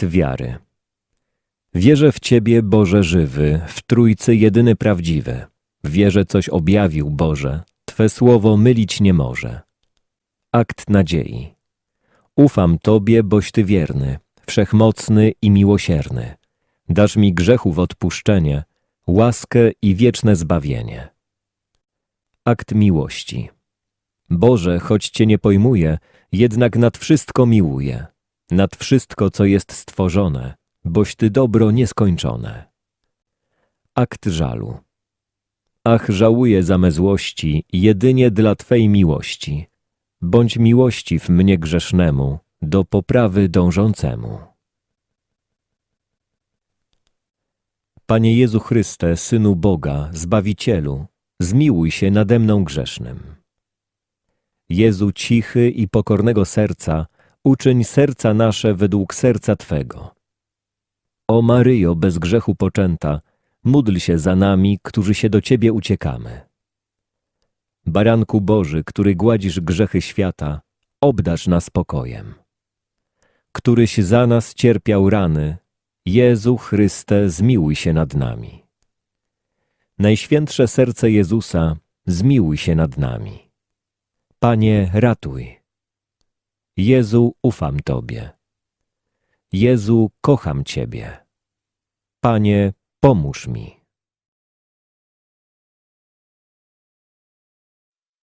Akt wiary. Wierzę w Ciebie, Boże żywy, w Trójcy jedyny prawdziwy. Wierzę, coś objawił, Boże, Twe słowo mylić nie może. Akt nadziei. Ufam Tobie, boś Ty wierny, wszechmocny i miłosierny. Dasz mi grzechów odpuszczenie, łaskę i wieczne zbawienie. Akt miłości. Boże, choć Cię nie pojmuję, jednak nad wszystko miłuję, nad wszystko, co jest stworzone, boś Ty dobro nieskończone. Akt żalu. Ach, żałuję za me złości, jedynie dla Twej miłości. Bądź miłościw mnie grzesznemu, do poprawy dążącemu. Panie Jezu Chryste, Synu Boga, Zbawicielu, zmiłuj się nade mną grzesznym. Jezu cichy i pokornego serca, uczyń serca nasze według serca Twego. O Maryjo, bez grzechu poczęta, módl się za nami, którzy się do Ciebie uciekamy. Baranku Boży, który gładzisz grzechy świata, obdarz nas pokojem. Któryś za nas cierpiał rany, Jezu Chryste, zmiłuj się nad nami. Najświętsze serce Jezusa, zmiłuj się nad nami. Panie, ratuj. Jezu, ufam Tobie. Jezu, kocham Ciebie. Panie, pomóż mi.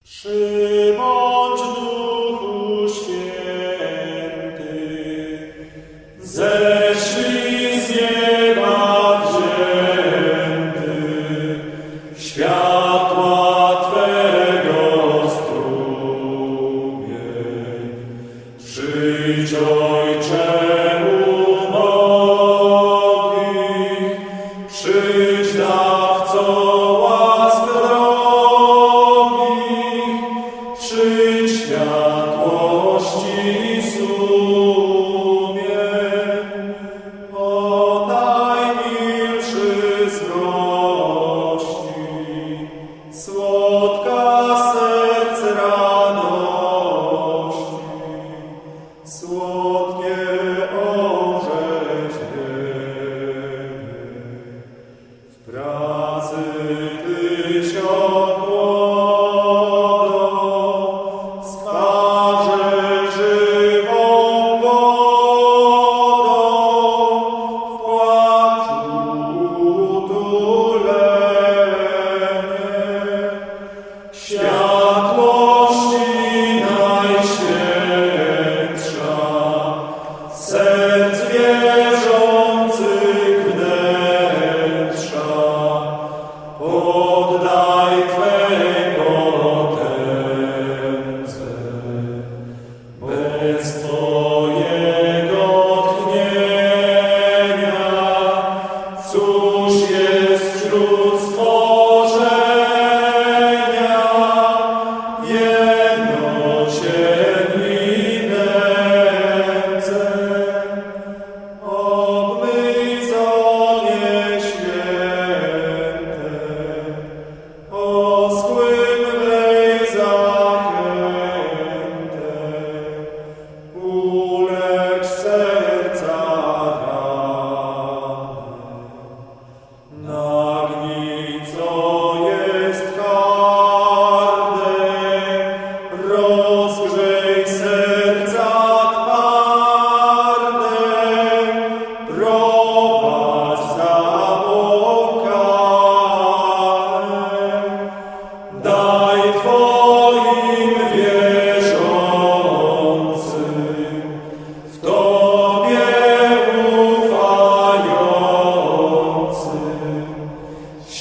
Przybądź słodkie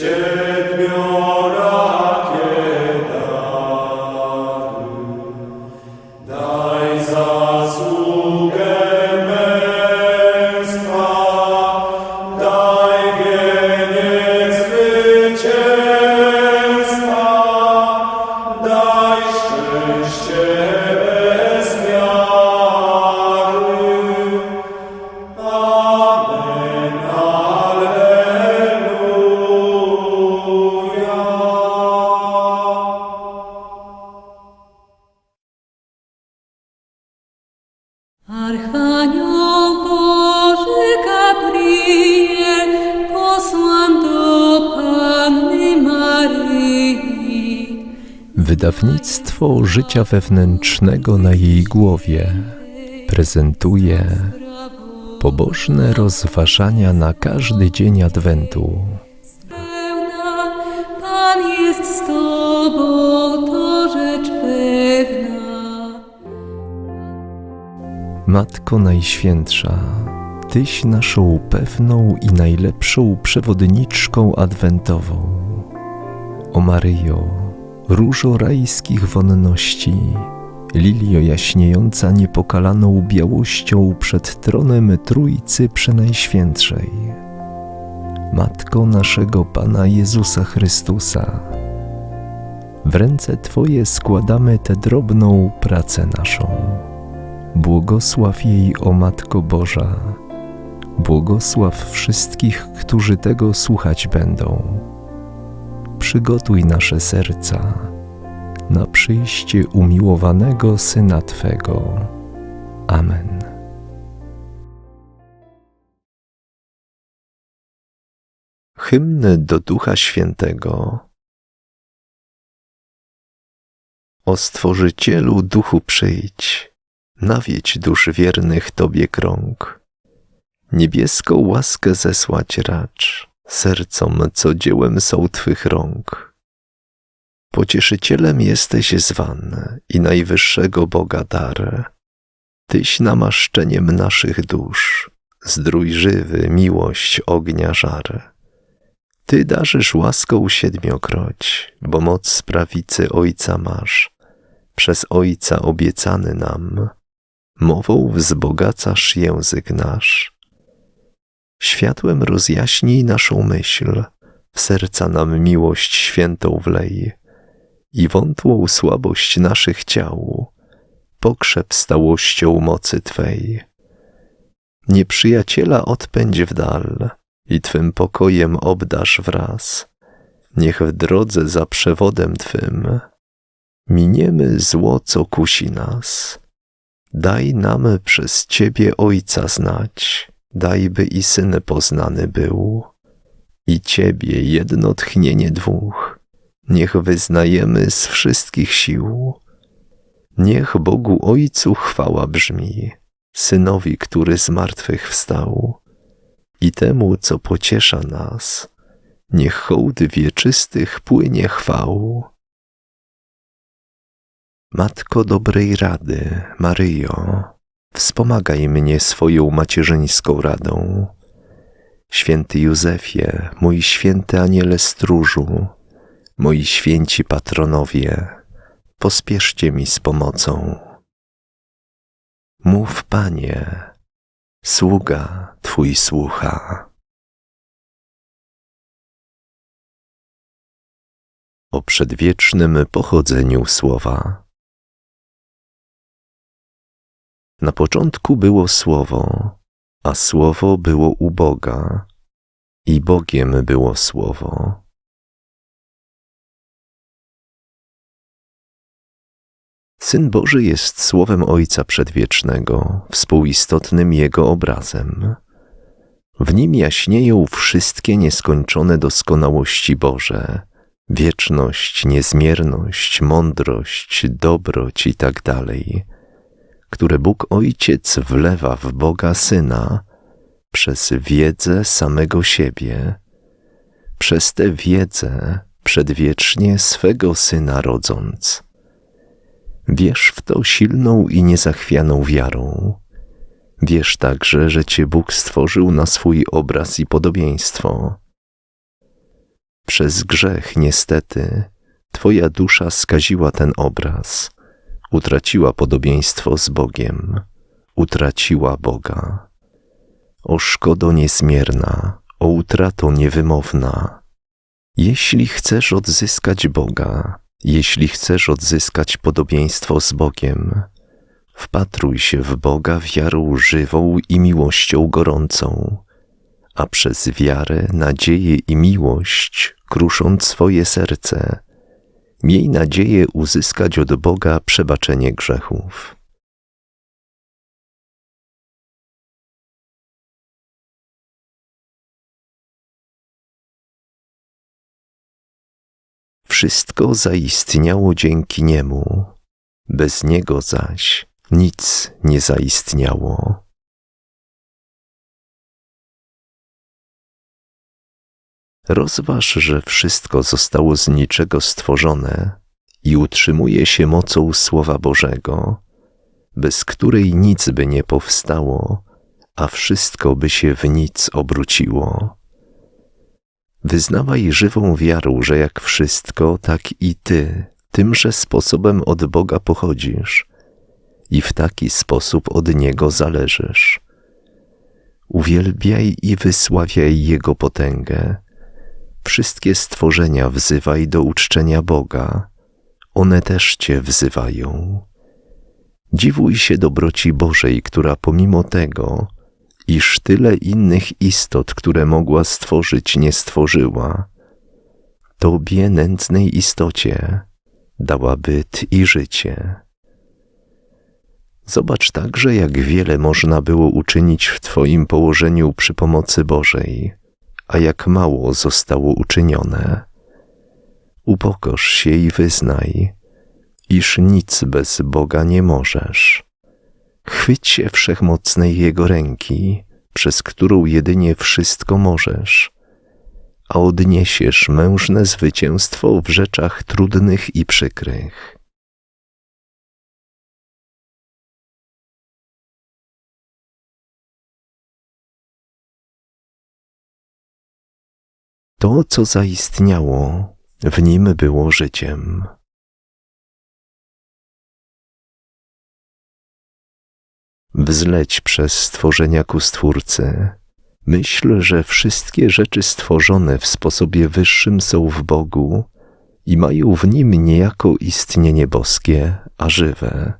siedmiorakie życia wewnętrznego na jej głowie prezentuje pobożne rozważania na każdy dzień Adwentu. pełna, Pan jest z Tobą, to rzecz pewna. Matko Najświętsza, Tyś naszą pewną i najlepszą przewodniczką adwentową. O Maryjo, różo rajskich wonności, lilio jaśniejąca niepokalaną białością przed tronem Trójcy Przenajświętszej. Matko naszego Pana Jezusa Chrystusa, w ręce Twoje składamy tę drobną pracę naszą. Błogosław jej, o Matko Boża, błogosław wszystkich, którzy tego słuchać będą. Przygotuj nasze serca na przyjście umiłowanego Syna Twego. Amen. Hymn do Ducha Świętego O Stworzycielu Duchu przyjdź, nawiedź dusz wiernych Tobie krąg. Niebieską łaskę zesłać racz, sercom, co dziełem są Twych rąk. Pocieszycielem jesteś zwan i najwyższego Boga dar. Tyś namaszczeniem naszych dusz, zdrój żywy, miłość ognia żar. Ty darzysz łaską siedmiokroć, bo moc prawicy Ojca masz, przez Ojca obiecany nam, mową wzbogacasz język nasz. Światłem rozjaśnij naszą myśl, w serca nam miłość świętą wlej i wątłą słabość naszych ciał pokrzep stałością mocy Twej. Nieprzyjaciela odpędź w dal i Twym pokojem obdasz wraz. Niech w drodze za przewodem Twym miniemy zło, co kusi nas. Daj nam przez Ciebie Ojca znać, daj by i Syn poznany był. I Ciebie jedno tchnienie dwóch, niech wyznajemy z wszystkich sił. Niech Bogu Ojcu chwała brzmi, Synowi, który z martwych wstał, i temu, co pociesza nas, niech hołd wieczystych płynie chwał. Matko dobrej rady, Maryjo, wspomagaj mnie swoją macierzyńską radą. Święty Józefie, mój święty aniele stróżu, moi święci patronowie, pospieszcie mi z pomocą. Mów, Panie, sługa Twój słucha. O przedwiecznym pochodzeniu słowa. Na początku było słowo, a słowo było u Boga, i Bogiem było słowo. Syn Boży jest słowem Ojca Przedwiecznego, współistotnym Jego obrazem. W nim jaśnieją wszystkie nieskończone doskonałości Boże, wieczność, niezmierność, mądrość, dobroć i tak które Bóg Ojciec wlewa w Boga Syna przez wiedzę samego siebie, przez tę wiedzę przedwiecznie swego Syna rodząc. Wierz w to silną i niezachwianą wiarą. Wierz także, że Cię Bóg stworzył na swój obraz i podobieństwo. Przez grzech, niestety, Twoja dusza skaziła ten obraz, utraciła podobieństwo z Bogiem, utraciła Boga. O szkodo niezmierna, o utrato niewymowna. Jeśli chcesz odzyskać Boga, jeśli chcesz odzyskać podobieństwo z Bogiem, wpatruj się w Boga wiarą żywą i miłością gorącą, a przez wiarę, nadzieję i miłość, krusząc swoje serce, miej nadzieję uzyskać od Boga przebaczenie grzechów. wszystko zaistniało dzięki Niemu, bez Niego zaś nic nie zaistniało. Rozważ, że wszystko zostało z niczego stworzone i utrzymuje się mocą Słowa Bożego, bez której nic by nie powstało, a wszystko by się w nic obróciło. Wyznawaj żywą wiarą, że jak wszystko, tak i ty tymże sposobem od Boga pochodzisz i w taki sposób od Niego zależysz. Uwielbiaj i wysławiaj Jego potęgę. Wszystkie stworzenia wzywaj do uczczenia Boga. One też Cię wzywają. Dziwuj się dobroci Bożej, która pomimo tego, iż tyle innych istot, które mogła stworzyć, nie stworzyła, Tobie, nędznej istocie, dała byt i życie. Zobacz także, jak wiele można było uczynić w Twoim położeniu przy pomocy Bożej, a jak mało zostało uczynione. Upokorz się i wyznaj, iż nic bez Boga nie możesz. Chwyć się wszechmocnej Jego ręki, przez którą jedynie wszystko możesz, a odniesiesz mężne zwycięstwo w rzeczach trudnych i przykrych. To, co zaistniało, w nim było życiem. Wzleć przez stworzenia ku Stwórcy. Myśl, że wszystkie rzeczy stworzone w sposobie wyższym są w Bogu i mają w nim niejako istnienie boskie, a żywe.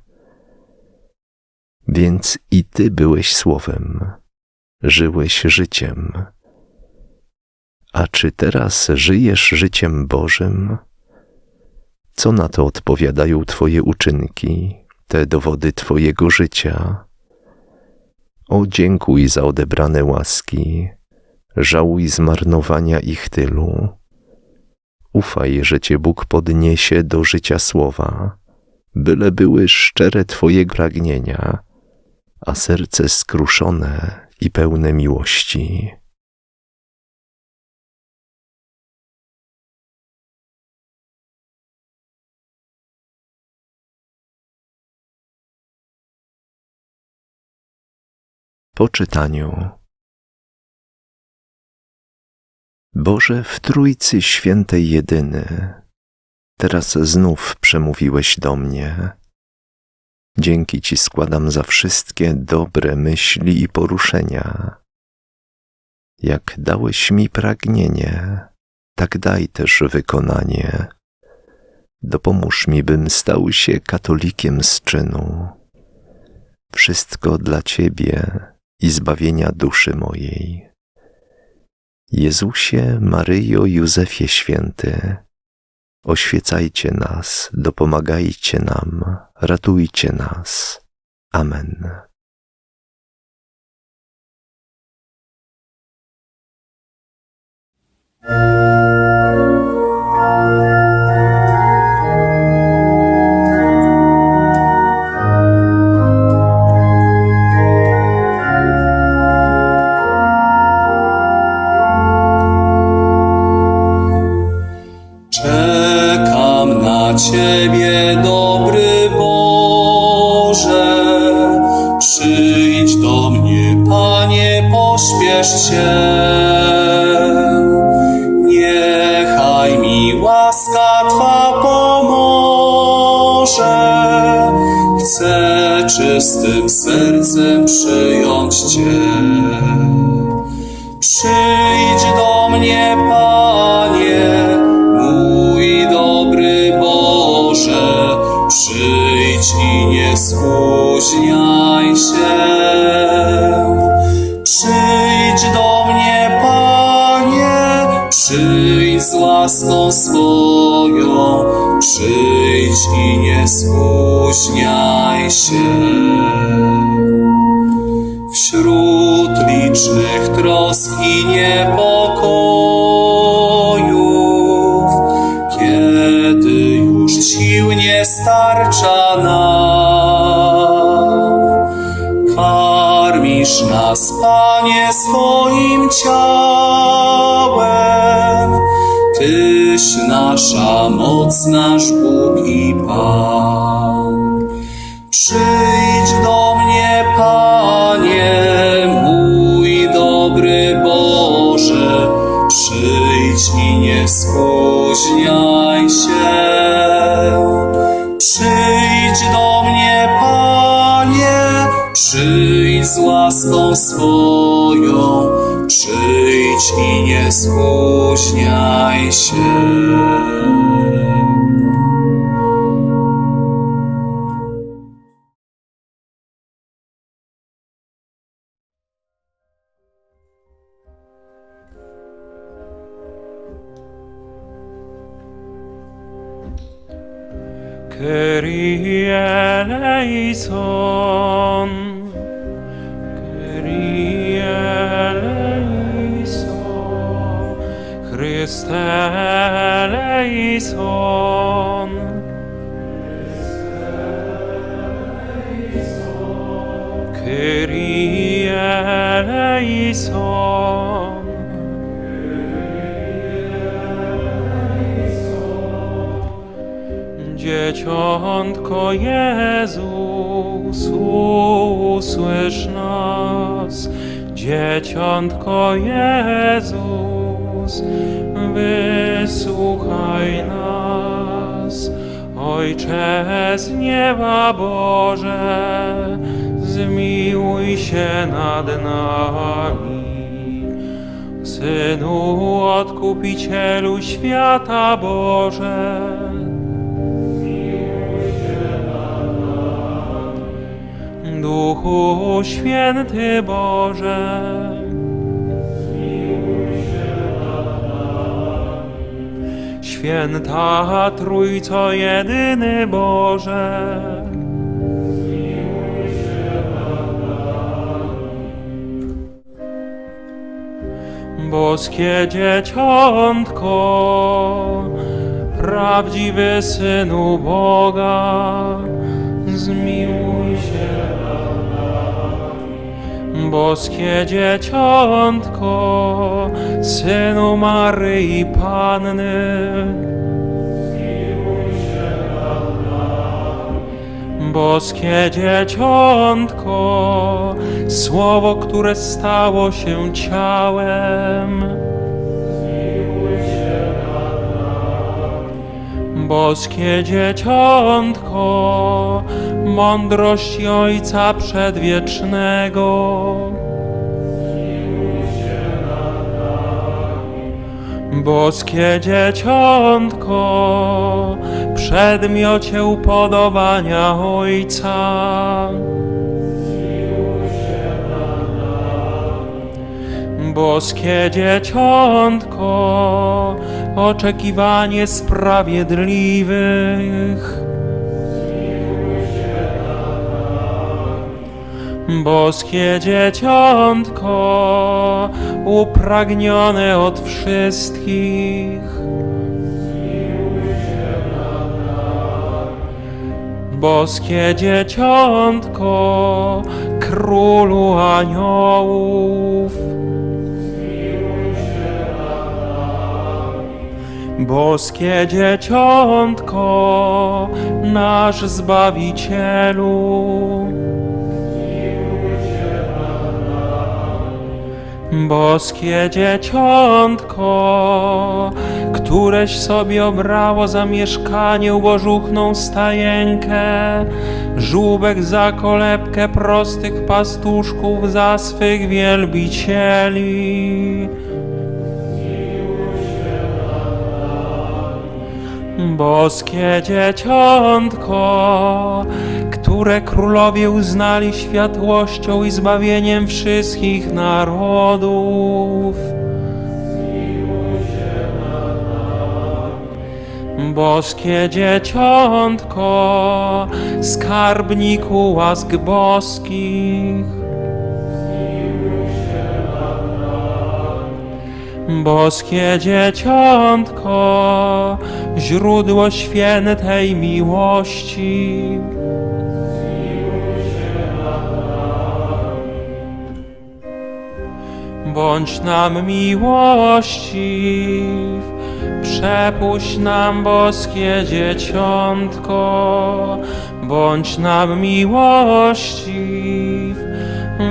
Więc i ty byłeś słowem, żyłeś życiem. A czy teraz żyjesz życiem Bożym? Co na to odpowiadają Twoje uczynki, te dowody Twojego życia? O, dziękuj za odebrane łaski, żałuj zmarnowania ich tylu. Ufaj, że Cię Bóg podniesie do życia słowa, byle były szczere Twoje pragnienia, a serce skruszone i pełne miłości. Po czytaniu. Boże w Trójcy Świętej Jedyny, teraz znów przemówiłeś do mnie. Dzięki Ci składam za wszystkie dobre myśli i poruszenia. Jak dałeś mi pragnienie, tak daj też wykonanie. Dopomóż mi, bym stał się katolikiem z czynu. Wszystko dla Ciebie i zbawienia duszy mojej. Jezusie, Maryjo, Józefie Święty, oświecajcie nas, dopomagajcie nam, ratujcie nas. Amen. Czekam czystym sercem przyjąć Cię. Przyjdź do mnie, Panie, mój dobry Boże, przyjdź i nie spóźniaj się. Przyjdź do mnie, Panie, przyjdź z łaską swoją, przyjdź i nie spóźniaj się. Boże, przyjdź i nie spóźniaj się. Przyjdź do mnie, Panie, przyjdź z łaską swoją, przyjdź i nie spóźniaj się. Kyrie eleison. Dzieciątko Jezus, usłysz nas. Dzieciątko Jezus, wysłuchaj nas. Ojcze z nieba Boże, zmiłuj się nad nami. Synu Odkupicielu świata Boże, Duchu Święty Boże, Święta Trójco Jedyny Boże, Boskie Dzieciątko, prawdziwy Synu Boga, zmiłuj się Boskie Dzieciątko, Synu Maryi Panny, Boskie Dzieciątko, Słowo, które stało się ciałem, Boskie Dzieciątko, mądrość Ojca Przedwiecznego. Boskie Dzieciątko, przedmiocie upodobania Ojca. Boskie Dzieciątko, oczekiwanie sprawiedliwych. Boskie Dzieciątko, upragnione od wszystkich. Boskie Dzieciątko, Królu Aniołów. Boskie Dzieciątko, nasz Zbawicielu. Boskie Dzieciątko, któreś sobie obrało za mieszkanie ubożuchną stajenkę, żółbek za kolebkę prostych pastuszków za swych wielbicieli. Boskie dzieciątko, które królowie uznali światłością i zbawieniem wszystkich narodów. Boskie dzieciątko, skarbniku łask boskich. Boskie dzieciątko, źródło świętej miłości. Bądź nam miłościw. Przepuść nam boskie dzieciątko, bądź nam miłościw.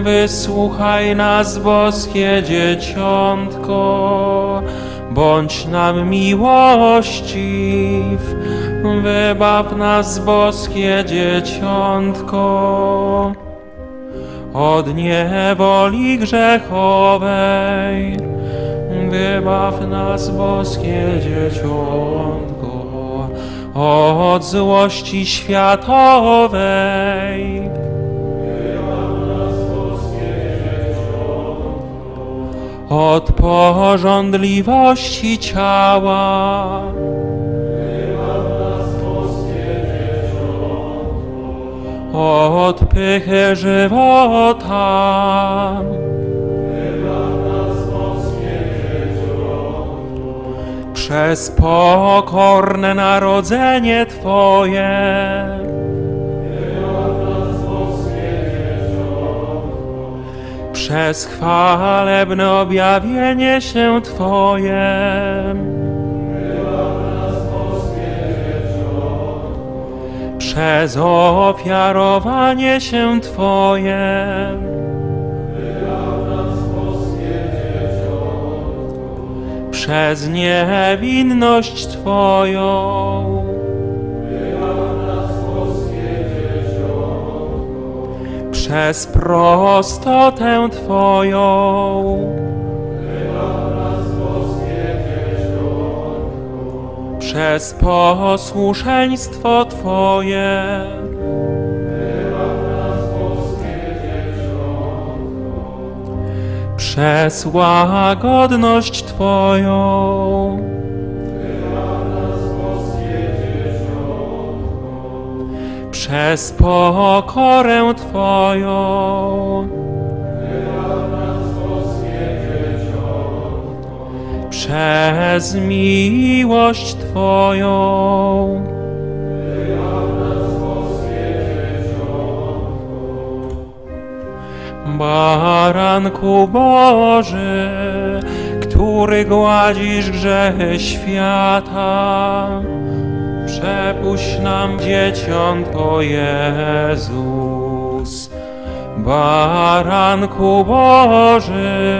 Wysłuchaj nas, boskie dzieciątko, bądź nam miłościw. Wybaw nas, boskie dzieciątko, od niewoli grzechowej. Wybaw nas, boskie dzieciątko, od złości światowej. Od porządliwości ciała. Od pychy żywota. Przez pokorne narodzenie Twoje. Przez chwalebne objawienie się Twoje. Przez ofiarowanie się Twoje. Przez niewinność Twoją. Przez prostotę Twoją. Przez posłuszeństwo Twoje. Przez łagodność Twoją. Przez pokorę Twoją. Przez miłość Twoją. Baranku Boży, który gładzisz grzechy świata, przepuść nam dzieciątko Jezus. Baranku Boży,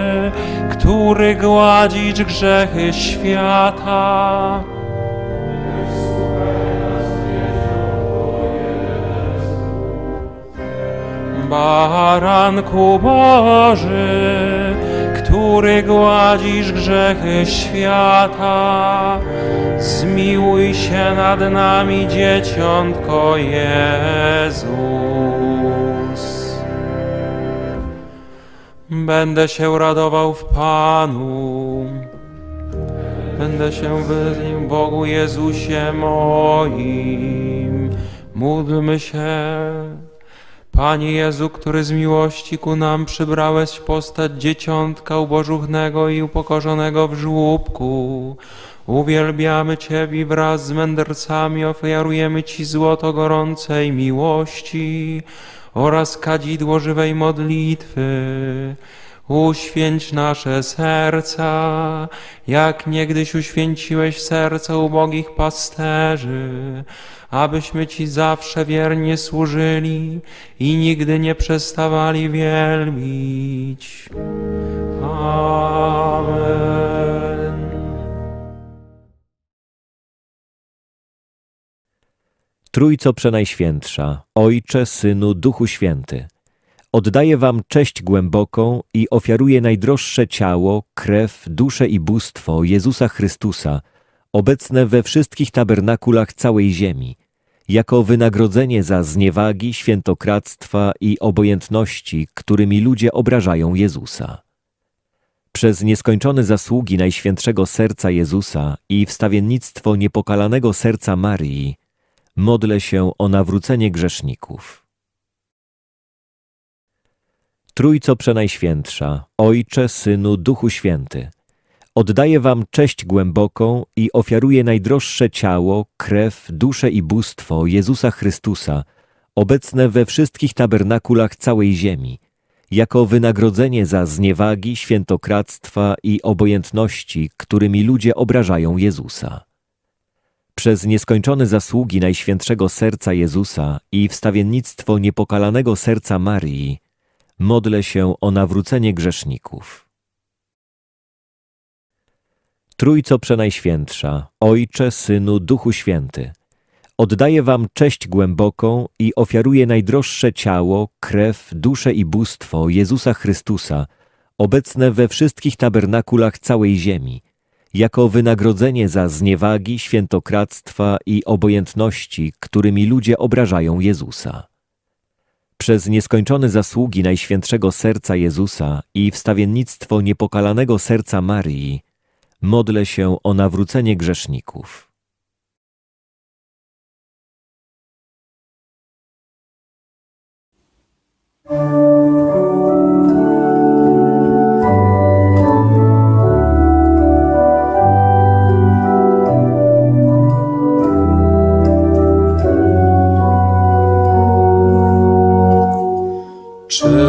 który gładzisz grzechy świata. Baranku Boży, który gładzisz grzechy świata, zmiłuj się nad nami, dzieciątko Jezus. Będę się radował w Panu. Będę się wyznił Bogu Jezusie moim. Módlmy się. Panie Jezu, który z miłości ku nam przybrałeś postać dzieciątka ubożuchnego i upokorzonego w żłóbku, uwielbiamy Ciebie i wraz z mędrcami ofiarujemy Ci złoto gorącej miłości oraz kadzidło żywej modlitwy. Uświęć nasze serca, jak niegdyś uświęciłeś serca ubogich pasterzy, abyśmy Ci zawsze wiernie służyli i nigdy nie przestawali wielbić. Amen. Trójco Przenajświętsza, Ojcze, Synu, Duchu Święty, oddaję Wam cześć głęboką i ofiaruję najdroższe ciało, krew, duszę i bóstwo Jezusa Chrystusa, obecne we wszystkich tabernakulach całej ziemi, jako wynagrodzenie za zniewagi, świętokradztwa i obojętności, którymi ludzie obrażają Jezusa. Przez nieskończone zasługi Najświętszego Serca Jezusa i wstawiennictwo niepokalanego serca Marii, modlę się o nawrócenie grzeszników. Trójco Przenajświętsza, Ojcze, Synu, Duchu Święty, oddaję Wam cześć głęboką i ofiaruję najdroższe ciało, krew, duszę i bóstwo Jezusa Chrystusa, obecne we wszystkich tabernakulach całej ziemi, jako wynagrodzenie za zniewagi, świętokradztwa i obojętności, którymi ludzie obrażają Jezusa. Przez nieskończone zasługi Najświętszego Serca Jezusa i wstawiennictwo niepokalanego serca Marii, modlę się o nawrócenie grzeszników. Trójco Przenajświętsza, Ojcze, Synu, Duchu Święty, oddaję Wam cześć głęboką i ofiaruję najdroższe ciało, krew, duszę i bóstwo Jezusa Chrystusa, obecne we wszystkich tabernakulach całej ziemi, jako wynagrodzenie za zniewagi, świętokradztwa i obojętności, którymi ludzie obrażają Jezusa. Przez nieskończone zasługi Najświętszego Serca Jezusa i wstawiennictwo niepokalanego serca Marii, modlę się o nawrócenie grzeszników. Czy